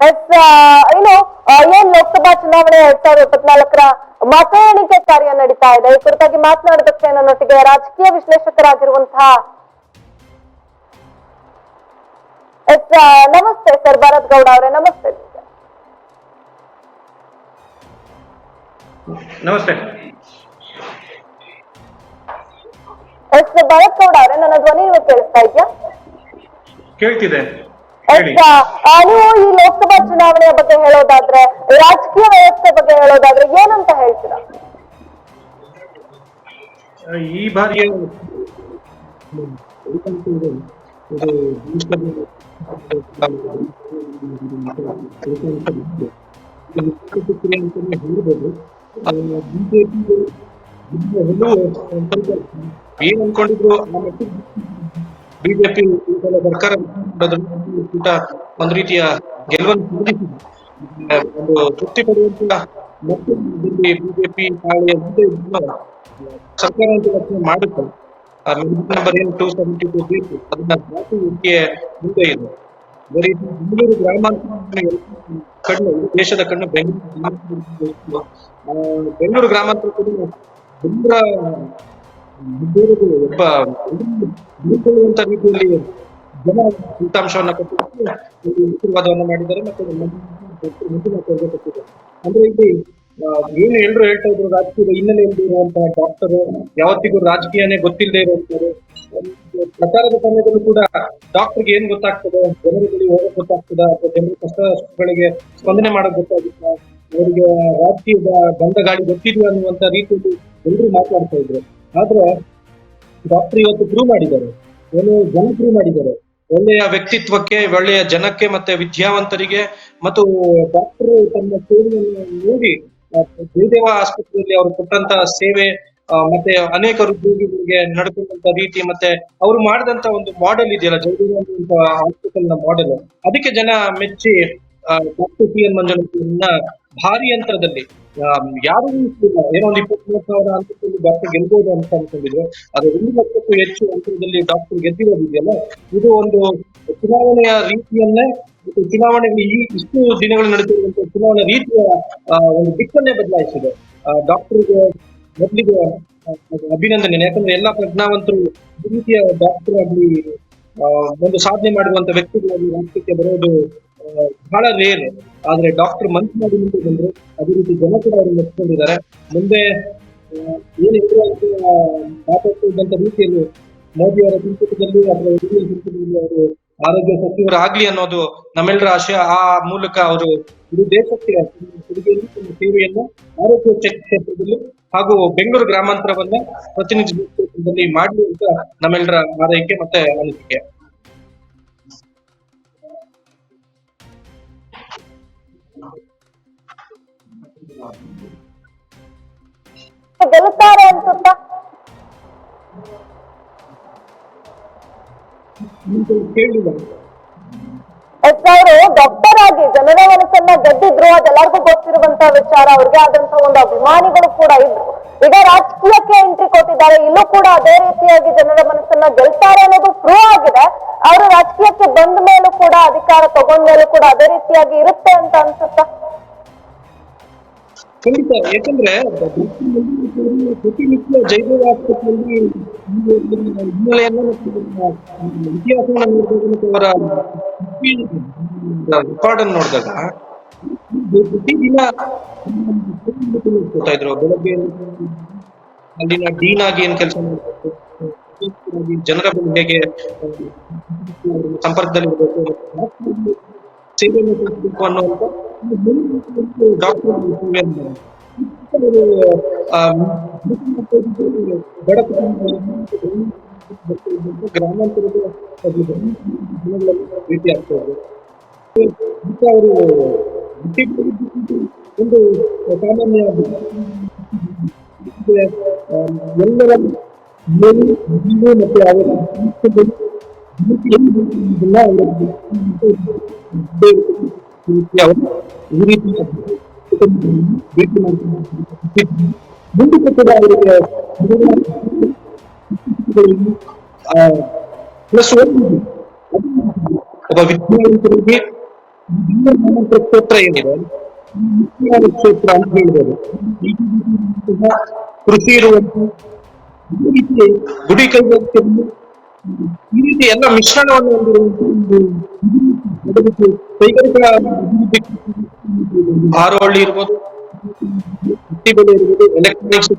S ಏನು ಏನ್ ಲೋಕಸಭಾ ಚುನಾವಣೆ ಎರಡ್ ಸಾವಿರದ ಇಪ್ಪತ್ನಾಲ್ಕರ ಮತ ಎಣಿಕೆ ಕಾರ್ಯ ನಡೀತಾ ಇದೆ? ಈ ಕುರಿತಾಗಿ ಮಾತನಾಡೋದಕ್ಕೆ ನನ್ನೊಟ್ಟಿಗೆ ರಾಜಕೀಯ ವಿಶ್ಲೇಷಕರಾಗಿರುವಂತಹ ಎಸ್ ನಮಸ್ತೆ ಸರ್ ಭರತ್ ಗೌಡ ಅವರೇ ನಮಸ್ತೆ ನಮಸ್ತೆ. ಎಸ್ ಭರತ್ ಗೌಡ ಅವರೇ ನನ್ನ ಧ್ವನಿ ಕೇಳಿಸ್ತಾ ಇದೆಯಾ? ಕೇಳ್ತಿದೆ. ನೀವು ಈ ಲೋಕಸಭಾ ಚುನಾವಣೆಯ ಬಗ್ಗೆ ಹೇಳೋದಾದ್ರೆ ರಾಜಕೀಯ ವ್ಯವಸ್ಥೆ ಬಗ್ಗೆ ಹೇಳೋದಾದ್ರೆ ಏನಂತ ಹೇಳ್ತೀರಾ? ಈ ಬಾರಿಯ ಏನ್ ಅನ್ಕೊಂಡಿದ್ರು ಬಿಜೆಪಿ ಸರ್ಕಾರ ಕೂಟ ಒಂದು ರೀತಿಯ ಗೆಲುವನ್ನು. ಒಂದು ತೃಪ್ತಿ ಪಡೆಯುವಂತಹ ಬಿಜೆಪಿ ಸರ್ಕಾರ ಮಾಡುತ್ತೆ. ನಂಬರ್ ಏನು ಟೂ ಸೆವೆಂಟಿ ಟೂ ಬೇಕು. ಅದನ್ನ ದಾಟುವಿಕೆ ಮುಂದೆ ಇದೆ. ರೀತಿ ಬೆಂಗಳೂರು ಗ್ರಾಮಾಂತರ ಕಣ್ಣು, ದೇಶದ ಕಣ್ಣು ಬೆಂಗಳೂರು ಬೆಂಗಳೂರು ಗ್ರಾಮಾಂತರ ಬೇರೆದು ಒಬ್ಬ ರೀತಿಯಲ್ಲಿ ಜನ ಫಲಿತಾಂಶವನ್ನು ಕೊಟ್ಟಿದ್ದು ಆಶೀರ್ವಾದವನ್ನು ಮಾಡಿದ್ದಾರೆ ಮತ್ತೆ ಮುಂದಿನ ಕೊಟ್ಟಿದ್ದಾರೆ ಅಂದ್ರೆ ಇಲ್ಲಿ ಏನು ಎಲ್ಲರೂ ಹೇಳ್ತಾ ಇದ್ರು ರಾಜಕೀಯದ ಹಿನ್ನೆಲೆ ಇಲ್ಲದೆ ಇರುವಂತಹ ಡಾಕ್ಟರ್ ಯಾವತ್ತಿಗೂ ರಾಜಕೀಯನೇ ಗೊತ್ತಿಲ್ಲದೆ ಇರುವಂತಾರೆ ಪ್ರಚಾರದ ಸಮಯದಲ್ಲೂ ಕೂಡ ಡಾಕ್ಟರ್ಗೆ ಏನ್ ಗೊತ್ತಾಗ್ತದೆ ಜನರಿಗೆ ಹೋಗಕ್ ಗೊತ್ತಾಗ್ತದ ಅಥವಾ ಜನರ ಕಷ್ಟಗಳಿಗೆ ಸ್ಪಂದನೆ ಮಾಡಕ್ ಗೊತ್ತಾಗುತ್ತ ಅವರಿಗೆ ರಾಜಕೀಯದ ಬಂದ ಗಾಳಿ ಗೊತ್ತಿದೆಯಾ ಅನ್ನುವಂತ ರೀತಿಯಲ್ಲಿ ಎಲ್ಲರೂ ಮಾತಾಡ್ತಾ ಇದ್ರು ಆದ್ರೆ ಡಾಕ್ಟರ್ ಇವತ್ತು ಪ್ರೂವ್ ಮಾಡಿದ್ದಾರೆ ಏನು ಜನ ಪ್ರೂವ್ ಮಾಡಿದ್ದಾರೆ ಒಳ್ಳೆಯ ವ್ಯಕ್ತಿತ್ವಕ್ಕೆ, ಒಳ್ಳೆಯ ಜನಕ್ಕೆ ಮತ್ತೆ ವಿದ್ಯಾವಂತರಿಗೆ ಮತ್ತು ಡಾಕ್ಟರ್ ತಮ್ಮ ಸೇವೆಯನ್ನು ನೋಡಿ ಜಯದೇವ ಆಸ್ಪತ್ರೆಯಲ್ಲಿ ಅವರು ಕೊಟ್ಟಂತ ಸೇವೆ ಮತ್ತೆ ಅನೇಕ ರೋಗಿಗಳಿಗೆ ನಡ್ಕೊಂಡಂತ ರೀತಿ ಮತ್ತೆ ಅವರು ಮಾಡಿದಂತ ಒಂದು ಮಾಡೆಲ್ ಇದೆಯಲ್ಲ, ಜಯದೇವ ಹಾಸ್ಪಿಟಲ್ನ ಮಾಡೆಲ್ ಅದಕ್ಕೆ ಜನ ಮೆಚ್ಚಿ ಡಾಕ್ಟರ್ ಟಿ ಎನ್ ಮಂಜುನಾಥ್ ಭಾರಿ ಅಂತರದಲ್ಲಿ ಆ, ಯಾರು. ಏನೋ ಒಂದು ಇಪ್ಪತ್ಮೂರು ಸಾವಿರ ಅಂತರದಲ್ಲಿ ಡಾಕ್ಟರ್ ಗೆಲ್ಬಹುದು ಅಂತ ಅನ್ಕೊಂಡಿದ್ರು. ಅದು ಒಂದು ಲಕ್ಷಕ್ಕೂ ಹೆಚ್ಚು ಅಂತರದಲ್ಲಿ ಡಾಕ್ಟರ್ ಗೆದ್ದಿರೋದಿದೆಯಲ್ಲ? ಇದು ಒಂದು ಚುನಾವಣೆಯ ರೀತಿಯನ್ನೇ ಮತ್ತು ಚುನಾವಣೆಗೆ ಈ ಇಷ್ಟು ದಿನಗಳು ನಡೆದಿರುವಂತಹ ಚುನಾವಣೆ ರೀತಿಯ ಒಂದು ದಿಕ್ಕನ್ನೇ ಬದಲಾಯಿಸಿದೆ. ಡಾಕ್ಟರ್ಗೆ ಮೊದಲಿಗೆ ಅಭಿನಂದನೆ ಯಾಕಂದ್ರೆ ಎಲ್ಲಾ ಪ್ರಜ್ಞಾವಂತರು ಈ ರೀತಿಯ ಡಾಕ್ಟರ್ ಆಗಲಿ ಒಂದು ಸಾಧನೆ ಮಾಡುವಂತ ವ್ಯಕ್ತಿಗಳಾಗಿ ರಾಜ್ಯಕ್ಕೆ ಬರೋದು ಬಹಳ ರೇರ್ ಆದ್ರೆ ಡಾಕ್ಟರ್ ಮನ್ಸು ಮಾಡಿ ಮುಂದೆ ಬಂದ್ರು. ಅದೇ ರೀತಿ ಜನ ಕೂಡ ಅವರು ಮೆಚ್ಕೊಂಡಿದ್ದಾರೆ ಮುಂದೆ ಏನಿದ್ರು ಅಂತ ಮಾತಾಡ್ತಿದ್ದಂತ ರೀತಿಯಲ್ಲಿ ಮೋದಿ ಅವರ ಸಂಪುಟದಲ್ಲಿ ಅಥವಾ ಸಂಪುಟದಲ್ಲಿ ಅವರು ಆರೋಗ್ಯ ಸಚಿವರಾಗ್ಲಿ ಅನ್ನೋದು ನಮ್ಮೆಲ್ಲರ ಆಶಯ. ಆ ಮೂಲಕ ಅವರು ಇಡೀ ದೇಶಕ್ಕೆ ಕೊಡುಗೆಯನ್ನು ತಮ್ಮ ಸೇವೆಯನ್ನು ಆರೋಗ್ಯ ಕ್ಷೇ- ಕ್ಷೇತ್ರದಲ್ಲಿ ಹಾಗೂ ಬೆಂಗಳೂರು ಗ್ರಾಮಾಂತರವನ್ನ ಪ್ರತಿನಿಧಿಸುವ ಮಾಡಲಿ ಅಂತ ನಮ್ಮೆಲ್ಲರ ಆರೈಕೆ ಮತ್ತೆ ಅನಿಸಿಕೆ. ಕೇಳಿಲ್ಲ ಎಸ್ ಅವರು ಡಾಕ್ಟರ್ ಆಗಿ ಜನರ ಮನಸ್ಸನ್ನ ಗೆದ್ದಿದ್ರು ಅದೆಲ್ಲರಿಗೂ ಗೊತ್ತಿರುವಂತಹ ವಿಚಾರ, ಅವ್ರಿಗೆ ಆದಂತ ಒಂದು ಅಭಿಮಾನಿಗಳು ಕೂಡ ಇದ್ರು. ಈಗ ರಾಜಕೀಯಕ್ಕೆ ಕೊಟ್ಟಿದ್ದಾರೆ ಇಲ್ಲೂ ಕೂಡ ಅದೇ ರೀತಿಯಾಗಿ ಜನರ ಮನಸ್ಸನ್ನ ಗೆಲ್ತಾರೆ ಅನ್ನೋದು ಪ್ರೂವ್ ಆಗಿದೆ. ಅವರು ರಾಜಕೀಯಕ್ಕೆ ಬಂದ ಮೇಲೂ ಕೂಡ, ಅಧಿಕಾರ ತಗೊಂಡ ಮೇಲೂ ಕೂಡ ಅದೇ ರೀತಿಯಾಗಿ ಇರುತ್ತೆ ಅಂತ ಅನ್ಸುತ್ತ? ಖಂಡಿತ. ಯಾಕಂದ್ರೆ, ಪ್ರತಿನಿತ್ಯ ಜೈದೇವ ಆಸ್ಪತ್ರೆಯಲ್ಲಿ ಇತಿಹಾಸವನ್ನು ನೋಡಿದಾಗ ಅವರ ರೆಕಾರ್ಡ್ ಅನ್ನು ನೋಡಿದಾಗ ಪ್ರತಿದಿನ ಇದ್ರು. ಬೆಳಗ್ಗೆ ಅಲ್ಲಿನ ಡೀನ್ ಆಗಿ ಏನ್ ಕೆಲಸ ಜನರ ಬಗ್ಗೆ ಹೇಗೆ, ಸಂಪರ್ಕದಲ್ಲಿ ಇರಬೇಕು? ಸೇವೆಯನ್ನು ಸಲ್ಲಿಸಬೇಕು ಅನ್ನುವಂತ ಡಾಕ್ಟರ್ ಬಡ ಗ್ರಾಮಾಂತರದ ಭೇಟಿ ಆಗ್ತಾ ಇದ್ರು ಅವರು ಒಂದು ಸಾಮಾನ್ಯ ಮತ್ತೆ, ಆ, ಎಲ್ಲರ ಮೇಲು ಜೀವ ಮತ್ತೆ ಅವರ ಜೀವಿತದಲ್ಲಿ ಏನು ಬೇಕು ಅನ್ನೋದನ್ನ ಅವರಿಗೆ ಅವರು ಈ ರೀತಿ ಭೇಟಿ ಮಾಡ್ತಾರೆ ಮುಂದಕ್ಕೆ ಕೂಡ ಅವರಿಗೆ ಪ್ಲಸ್ ಒಬ್ಬ ವಿದ್ಯಾವಂತರಿಗೆ ಕ್ಷೇತ್ರ ಏನಿದೆ ಮುಖ್ಯವಾದ ಕ್ಷೇತ್ರ ಅಂತ ಹೇಳ್ಬೋದು ಈ ಕೃಷಿ ಇರುವಂತ ಈ ರೀತಿ ಗುಡಿ ಕೈಗಾರಿಕೆಗಳು ಈ ರೀತಿ ಎಲ್ಲ ಮಿಶ್ರಣವನ್ನು ಹೊಂದಿರುವಂತಹ ಒಂದು ಕೈಗಾರಿಕಾ ಅಭಿವೃದ್ಧಿ ಹಾರೋಹಳ್ಳಿ ಇರ್ಬೋದು. ಹತ್ತಿಬೆಲೆ ಇರ್ಬೋದು ಎಲೆಕ್ಟ್ರಾನಿಕ್ಸ್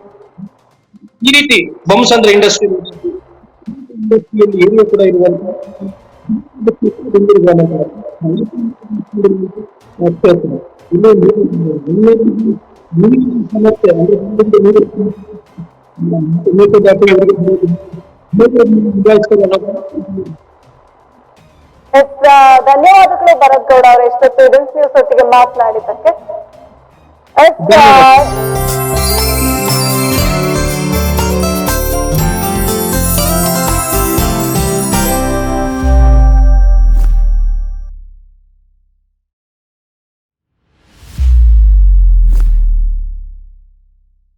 ಈ ರೀತಿ ಬಂಸಂದ್ರ ಇಂಡಸ್ಟ್ರಿ ಇಂಡಸ್ಟ್ರಿಯಲ್ಲಿ ಏರಿಯಾ ಕೂಡ ಇರುವಂತ ಇನ್ನು ನೀರಿನ ಧನ್ಯವಾದಗಳು ಭರತ್ ಗೌಡ ಅವರು ಎಷ್ಟೊತ್ತು ನ್ಯೂಸ್ ಒಟ್ಟಿಗೆ ಮಾತನಾಡಿದ್ದಕ್ಕೆ.